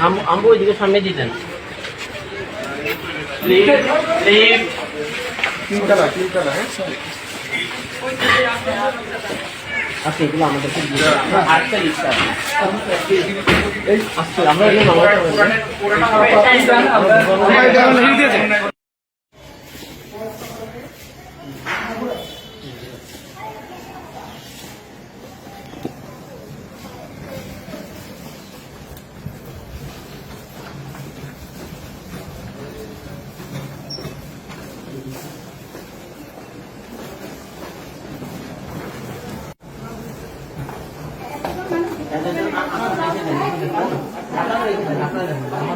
আম- আম্বু ওইদিকে সামনে দিতেন লিফট আচ্ছা এগুলো আমাদেরকে। আটটা লিস্ট আছে আচ্ছা আমরা 那怎么办？